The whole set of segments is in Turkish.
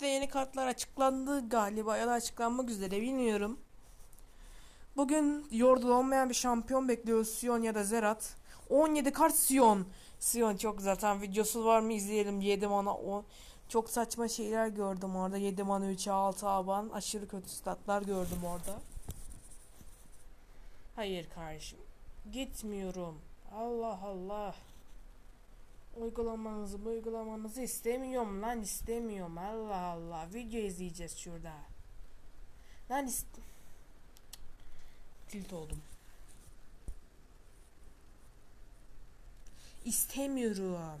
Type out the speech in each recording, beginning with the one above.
de yeni kartlar açıklandı galiba ya da açıklanmak üzere bilmiyorum. Bugün yordul olmayan bir şampiyon bekliyor Sion ya da Zerat. 17 kart Sion. Sion çok zaten videosu var mı izleyelim 7 mana o çok saçma şeyler gördüm orada 7 mana 3'e 6 aban aşırı kötü statlar gördüm orada. Hayır kardeşim gitmiyorum. Allah Allah. Uygulamanızı uygulamanızı istemiyorum lan istemiyorum. Allah Allah video izleyeceğiz şurada. Lan ist tilt oldum. İstemiyorum.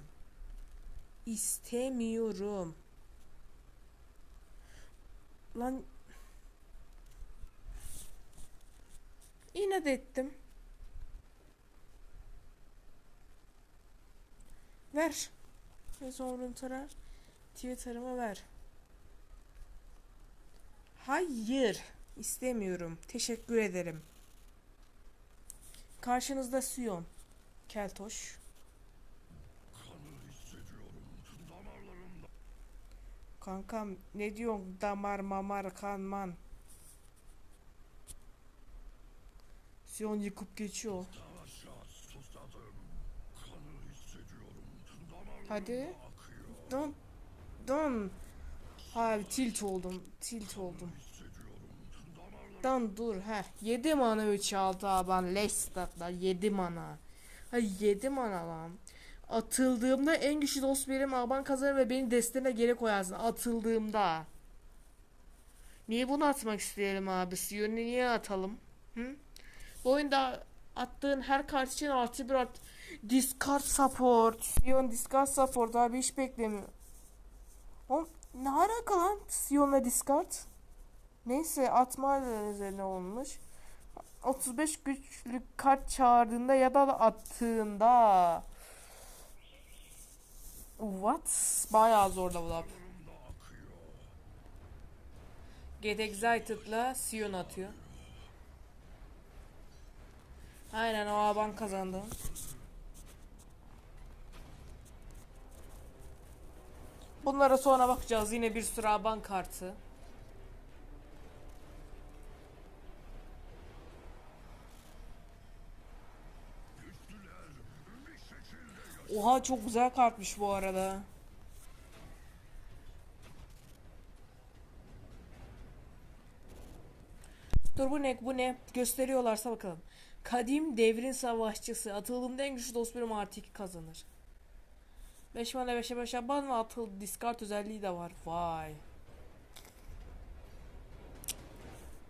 İstemiyorum. Lan inat ettim Ver. Ve sonra Twitter'ıma ver. Hayır. istemiyorum. Teşekkür ederim. Karşınızda Sion. Keltoş. Kankam ne diyorsun damar mamar kanman. Sion yıkıp geçiyor. Hadi. Don. Don. Abi tilt oldum. Tilt oldum. Don dur ha. 7 mana 3 6 aban leş statlar 7 mana. Ha 7 mana lan. Atıldığımda en güçlü dost benim aban kazanır ve beni destene geri koyarsın. Atıldığımda. Niye bunu atmak isteyelim abi? Siyon'u niye atalım? Hı? Bu oyunda attığın her kart için artı bir art discard support. Sion discard support abi hiç beklemiyor. Oğlum ne alaka lan Sion'la discard? Neyse atma üzerine olmuş. 35 güçlü kart çağırdığında ya da attığında. What? Bayağı zor level. Get Excited'la Sion atıyor. Aynen o aban kazandı. Bunlara sonra bakacağız. Yine bir sürü aban kartı. Oha çok güzel kartmış bu arada. Dur bu ne bu ne gösteriyorlarsa bakalım. Kadim devrin savaşçısı atıldığında en güçlü dost birim artı 2 kazanır. 5 mana 5'e 5 aban ve atıl discard özelliği de var. Vay.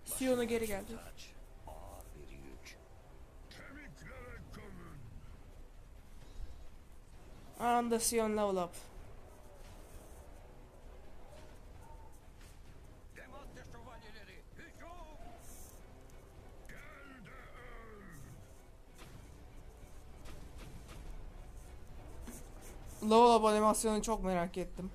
Sion'a geri geldi. Anında Sion level up. Level up animasyonu çok merak ettim.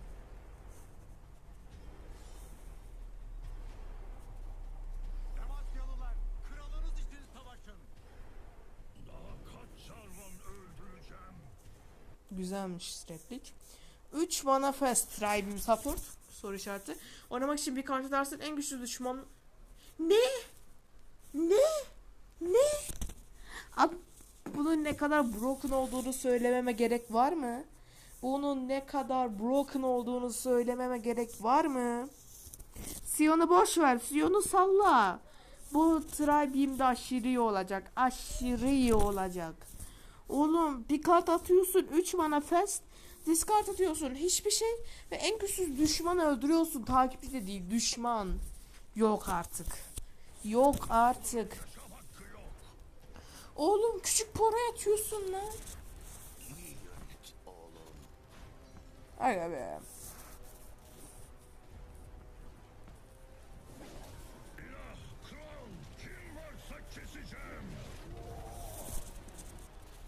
Güzelmiş replik. 3 mana fast Tribim support soru işareti. Oynamak için bir kart atarsın en güçlü düşman. Ne? Ne? Ne? Abi bunun ne kadar broken olduğunu söylememe gerek var mı? Bunun ne kadar broken olduğunu söylememe gerek var mı? Sion'u boş ver. Sion'u salla. Bu Tribe'imde aşırı iyi olacak. Aşırı iyi olacak. Oğlum bir kart atıyorsun 3 mana fast. Discard atıyorsun hiçbir şey. Ve en güçsüz düşmanı öldürüyorsun. Takipçi de değil düşman. Yok artık. Yok artık. Oğlum küçük pora atıyorsun lan. Aga be.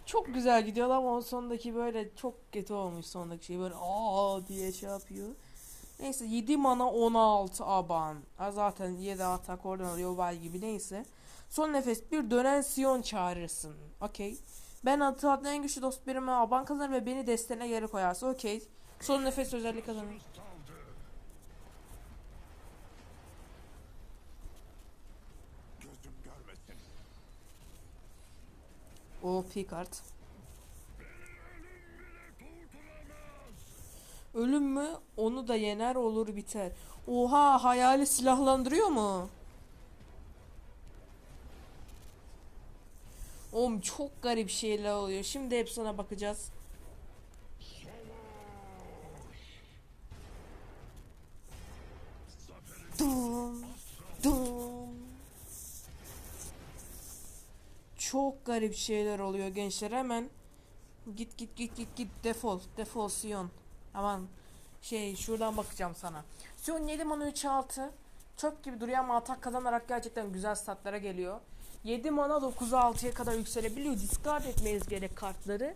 Çok güzel gidiyor ama o sondaki böyle çok kötü olmuş sondaki şey böyle aa diye şey yapıyor. Neyse 7 mana 16 aban. Ha zaten 7 atak oradan alıyor val gibi neyse. Son nefes bir dönen Sion çağırırsın. Okey. Ben atı adlı en güçlü dost birime aban kazanır ve beni destene geri koyarsa okey. Son nefes özellik kazanır. OP kart. Ölüm mü? Onu da yener olur biter. Oha hayali silahlandırıyor mu? Oğlum çok garip şeyler oluyor. Şimdi hep sana bakacağız. Dum, dum. Çok garip şeyler oluyor gençler hemen. Git git git git git defol defol Sion. Aman şey şuradan bakacağım sana. Sion 7 mana 3 6. Çöp gibi duruyor ama atak kazanarak gerçekten güzel statlara geliyor. 7 mana 9'a 6'ya kadar yükselebiliyor. Discard etmeyiz gerek kartları.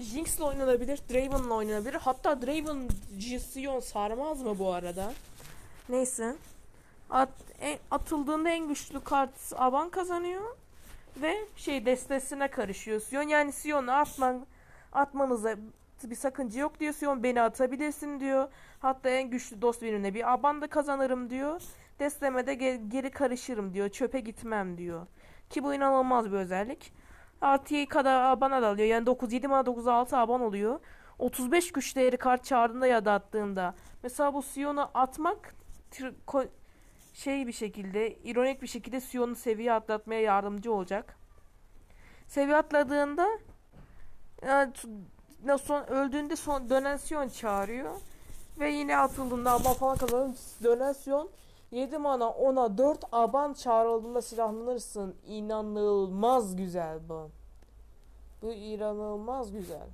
Jinx'le oynanabilir, Draven'la oynanabilir. Hatta Draven Sion sarmaz mı bu arada? Neyse. At, en- atıldığında en güçlü kart Aban kazanıyor. Ve şey destesine karışıyor Sion. Yani Sion'u atman, atmanıza bir sakınca yok diyor. Sion beni atabilirsin diyor. Hatta en güçlü dost birine bir Aban da kazanırım diyor. Desteme de ge- geri karışırım diyor. Çöpe gitmem diyor. Ki bu inanılmaz bir özellik. Artı kadar Aban'a da alıyor. Yani 9 7 mana 9 6 Aban oluyor. 35 güç değeri kart çağrında ya da attığında. Mesela bu Sion'u atmak şey bir şekilde ironik bir şekilde Sion'u seviye atlatmaya yardımcı olacak. Seviye atladığında yani ne son öldüğünde son dönen Sion çağırıyor ve yine atıldığında aban falan kazanıyor. Dönen Sion 7 mana 10'a 4 aban çağrıldığında silahlanırsın. İnanılmaz güzel bu. Bu inanılmaz güzel.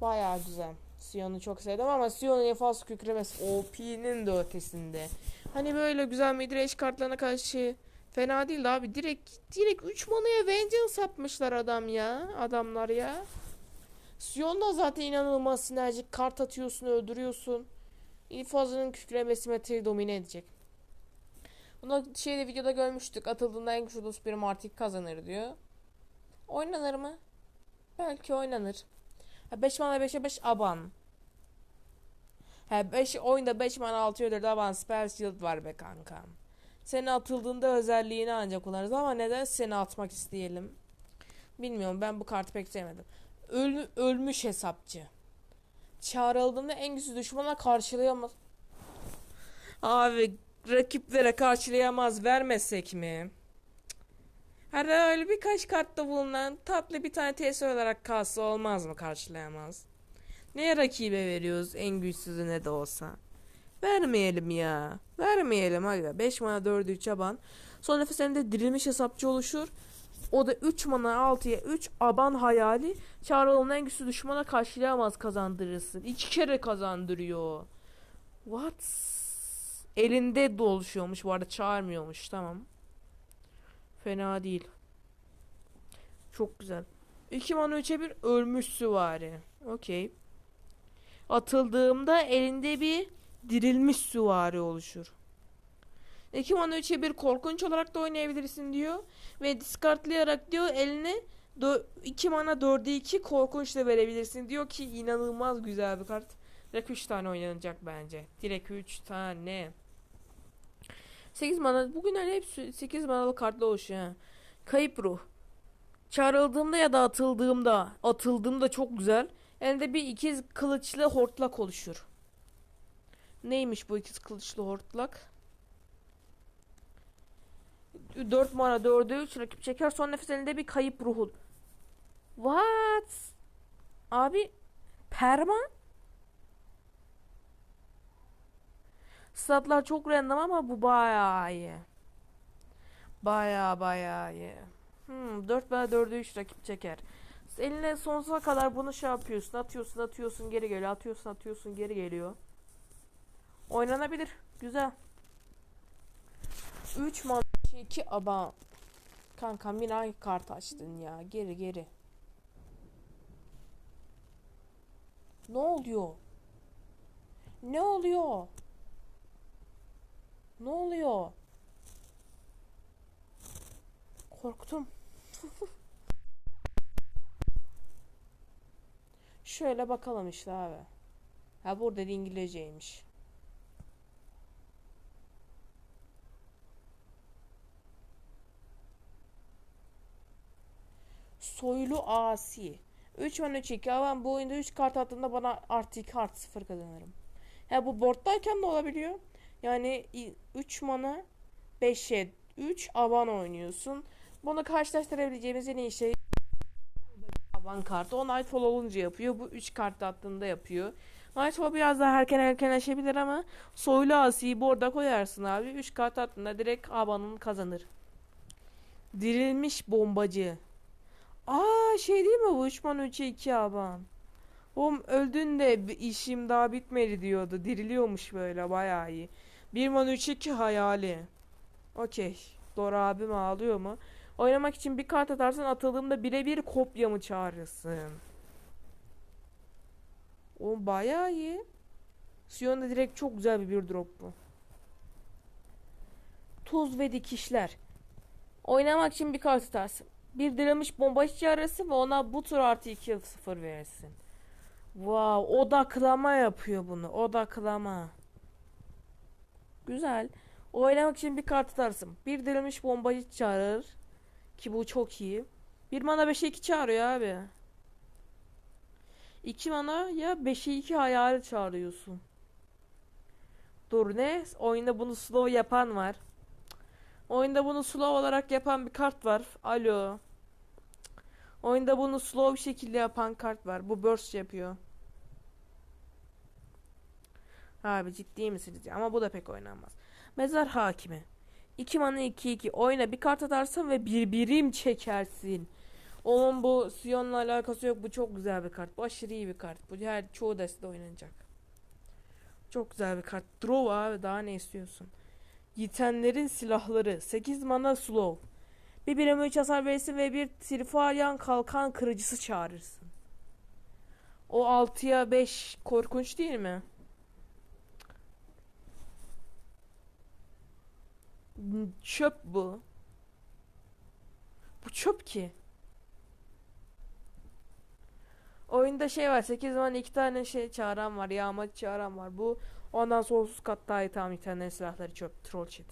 Bayağı güzel. Sion'u çok sevdim ama Sion'un infaz kükremesi OP'nin de ötesinde. Hani böyle güzel midrange kartlarına karşı fena değil abi. Direkt direkt 3 manaya vengeance yapmışlar adam ya. Adamlar ya. Sion da zaten inanılmaz sinerjik. Kart atıyorsun, öldürüyorsun. İnfazının kükremesi metreyi domine edecek. Bunu şeyde videoda görmüştük. Atıldığında en güçlü dost bir Martik kazanır diyor. Oynanır mı? Belki oynanır. 5 mana 5'e 5 aban. He 5 oyunda 5 mana 6 ödülde aban spell shield var be kankam. Seni atıldığında özelliğini ancak kullanırız ama neden seni atmak isteyelim? Bilmiyorum ben bu kartı pek sevmedim. Öl, ölmüş hesapçı. Çağrıldığında en güçlü düşmana karşılayamaz. Abi rakiplere karşılayamaz vermesek mi? Her öyle birkaç kartta bulunan tatlı bir tane tesir olarak kalsa olmaz mı karşılayamaz? Neye rakibe veriyoruz en güçsüzü ne de olsa? Vermeyelim ya. Vermeyelim aga. 5 mana 4'ü çaban. Son nefeslerinde dirilmiş hesapçı oluşur. O da 3 mana 6'ya 3 aban hayali çağrılan en güçlü düşmana karşılayamaz kazandırırsın. 2 kere kazandırıyor. What? Elinde doluşuyormuş bu arada çağırmıyormuş tamam. Fena değil. Çok güzel. 2 mana 3'e 1 ölmüş süvari. Okey. Atıldığımda elinde bir dirilmiş süvari oluşur. 2 mana 3'e 1 korkunç olarak da oynayabilirsin diyor. Ve discardlayarak diyor eline 2 mana 4'e 2 korkunç da verebilirsin diyor ki inanılmaz güzel bir kart. Direkt 3 tane oynanacak bence. Direkt 3 tane. 8 mana bugün hani hepsi 8 manalı kartla oluşuyor. ha. Kayıp ruh. Çağrıldığımda ya da atıldığımda, atıldığımda çok güzel. Elinde bir ikiz kılıçlı hortlak oluşur. Neymiş bu ikiz kılıçlı hortlak? 4 mana 4'e 3 rakip çeker son nefes elinde bir kayıp ruhu. What? Abi perma? Statlar çok random ama bu bayağı iyi. Bayağı bayağı iyi. Hmm, 4 veya 4'e 3 rakip çeker. Eline sonsuza kadar bunu şey yapıyorsun. Atıyorsun atıyorsun geri geliyor. Atıyorsun atıyorsun geri geliyor. Oynanabilir. Güzel. 3 man 2 aba. Kankam yine kart açtın ya? Geri geri. Ne oluyor? Ne oluyor? Ne oluyor? Korktum. Şöyle bakalım işte abi. Ha burada da İngilizceymiş. Soylu Asi. 3 man 3 2 ama bu oyunda 3 kart attığımda bana artı 2 artı 0 kazanırım. Ha bu board'dayken de olabiliyor. Yani 3 mana 5'e 3 avan oynuyorsun. Bunu karşılaştırabileceğimiz en iyi şey avan kartı. O Nightfall olunca yapıyor. Bu 3 kart attığında yapıyor. Nightfall biraz daha erken erkenleşebilir ama Soylu Asi'yi board'a koyarsın abi. 3 kart attığında direkt avanın kazanır. Dirilmiş bombacı. Aa şey değil mi bu 3 man 3'e 2 aban. Oğlum öldün de işim daha bitmedi diyordu. Diriliyormuş böyle bayağı iyi. 1 man 3 2 hayali. Okey. Dora abim ağlıyor mu? Oynamak için bir kart atarsan atıldığımda birebir kopyamı çağırırsın. Oğlum bayağı iyi. Sion'da direkt çok güzel bir bir drop bu. Tuz ve dikişler. Oynamak için bir kart atarsın. Bir dirilmiş bombacı çağırırsın ve ona bu tur artı 2 0 verirsin. Wow, odaklama yapıyor bunu. Odaklama. Güzel. Oynamak için bir kart atarsın. Bir dirilmiş bombacı çağırır. Ki bu çok iyi. Bir mana 5'e 2 çağırıyor abi. 2 mana ya 5'e 2 hayal çağırıyorsun. Dur ne? Oyunda bunu slow yapan var. Oyunda bunu slow olarak yapan bir kart var. Alo. Oyunda bunu slow bir şekilde yapan kart var. Bu burst yapıyor. Abi ciddi misiniz? Ama bu da pek oynanmaz. Mezar hakimi. 2 mana 2 2 oyna bir kart atarsın ve bir birim çekersin. Onun bu Sion'la alakası yok. Bu çok güzel bir kart. Bu aşırı iyi bir kart. Bu her çoğu deste oynanacak. Çok güzel bir kart. Draw abi daha ne istiyorsun? Yitenlerin silahları. 8 mana slow. Bir birim 3 hasar verirsin ve bir Trifarian kalkan kırıcısı çağırırsın. O 6'ya 5 korkunç değil mi? Çöp bu. Bu çöp ki. Oyunda şey var 8 zaman iki tane şey çağıran var. Yağmacı çağıran var. Bu ondan sonsuz kat daha iyi tamam internet silahları çöp. Troll shit.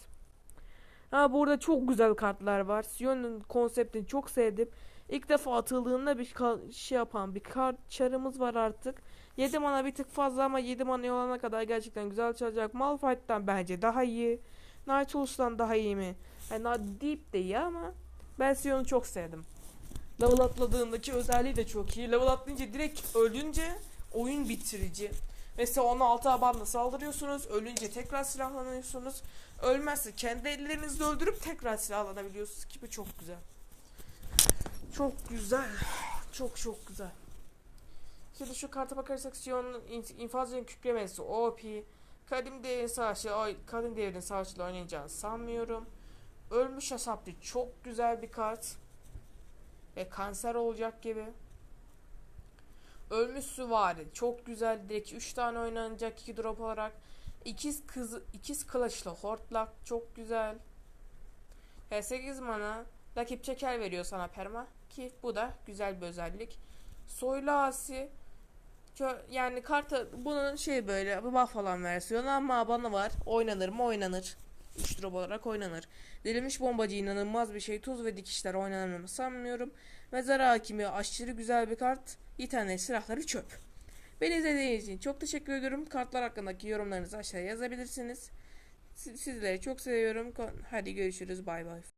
Ha burada çok güzel kartlar var. Sion'un konseptini çok sevdim. İlk defa atıldığında bir şey yapan bir kart çarımız var artık. 7 mana bir tık fazla ama 7 mana olana kadar gerçekten güzel çalacak. Malphite'den bence daha iyi. Nightwolf'tan daha iyi mi? Yani deep de iyi ama ben Sion'u çok sevdim. Level atladığındaki özelliği de çok iyi. Level atlayınca direkt ölünce oyun bitirici. Mesela ona altı abanla saldırıyorsunuz. Ölünce tekrar silahlanıyorsunuz. Ölmezse kendi ellerinizle öldürüp tekrar silahlanabiliyorsunuz ki bu çok güzel. Çok güzel. Çok çok güzel. Şimdi şu karta bakarsak Sion'un in- infazyon kükremesi OP. Kadim devrin savaşı, oy- kadim devrin savaşıyla oynayacağını sanmıyorum. Ölmüş hesaplı çok güzel bir kart. Ve kanser olacak gibi. Ölmüş süvari çok güzel. Direkt 3 tane oynanacak 2 drop olarak. İkiz kız ikiz kılıçlı hortlak çok güzel. He 8 mana rakip çeker veriyor sana perma ki bu da güzel bir özellik. Soylu asi yani kartı bunun şey böyle buff falan versiyonu ama bana var. Oynanır mı oynanır. 3 drop olarak oynanır. Dirilmiş bombacı inanılmaz bir şey. Tuz ve dikişler oynanır mı sanmıyorum. Mezar hakimi aşırı güzel bir kart. İnternet silahları çöp. Beni izlediğiniz için çok teşekkür ediyorum. Kartlar hakkındaki yorumlarınızı aşağıya yazabilirsiniz. Si- Sizleri çok seviyorum. Hadi görüşürüz. Bay bay.